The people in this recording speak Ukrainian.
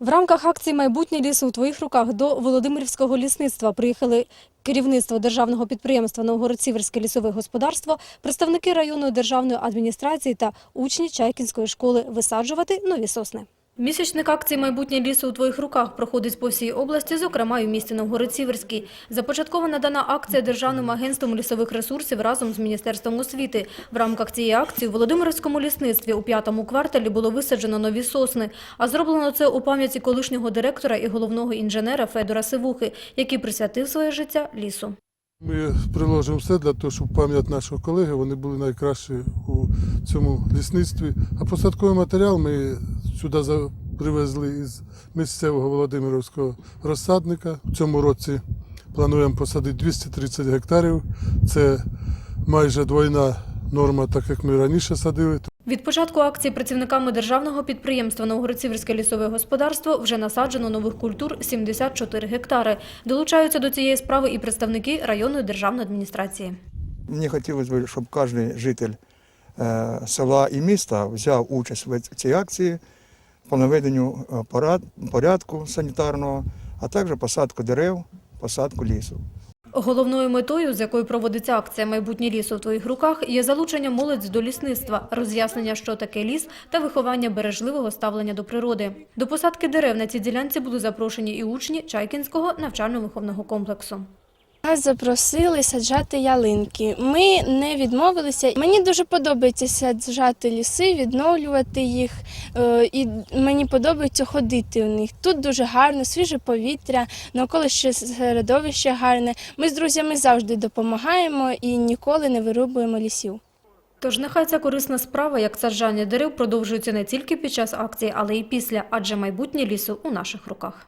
В рамках акції Майбутнє лісу у твоїх руках до Володимирівського лісництва приїхали керівництво державного підприємства Новгород-Сіверське лісове господарство, представники районної державної адміністрації та учні Чайкінської школи висаджувати нові сосни. Місячник акції Майбутнє лісу у твоїх руках проходить по всій області, зокрема і в місті Новгород-Сіверський. Започаткована дана акція Державним агентством лісових ресурсів разом з Міністерством освіти. В рамках цієї акції у Володимирському лісництві у п'ятому кварталі було висаджено нові сосни. А зроблено це у пам'яті колишнього директора і головного інженера Федора Сивухи, який присвятив своє життя лісу. Ми приложимо все для того, щоб пам'ять нашого колеги вони були найкращі у цьому лісництві. А посадковий матеріал ми сюди за- привезли із місцевого Володимирівського розсадника. В цьому році плануємо посадити 230 гектарів. Це майже двойна норма, так як ми раніше садили. Від початку акції працівниками державного підприємства Новгород-Сіверське лісове господарство вже насаджено нових культур 74 гектари. Долучаються до цієї справи і представники районної державної адміністрації. Мені хотілося б, щоб кожен житель е, села і міста взяв участь в цій акції по наведенню е, порядку санітарного, а також посадку дерев, посадку лісу. Головною метою, з якою проводиться акція «Майбутнє лісу в твоїх руках», є залучення молодь до лісництва, роз'яснення, що таке ліс, та виховання бережливого ставлення до природи. До посадки дерев на цій ділянці були запрошені і учні Чайкінського навчально-виховного комплексу. Нас запросили саджати ялинки. Ми не відмовилися. Мені дуже подобається саджати ліси, відновлювати їх. е, І мені подобається ходити у них. Тут дуже гарно, свіже повітря, навколишнє середовище гарне. Ми з друзями завжди допомагаємо і ніколи не вирубуємо лісів. Тож нехай ця корисна справа, як саджання дерев, продовжується не тільки під час акції, але й після, адже майбутнє лісу у наших руках.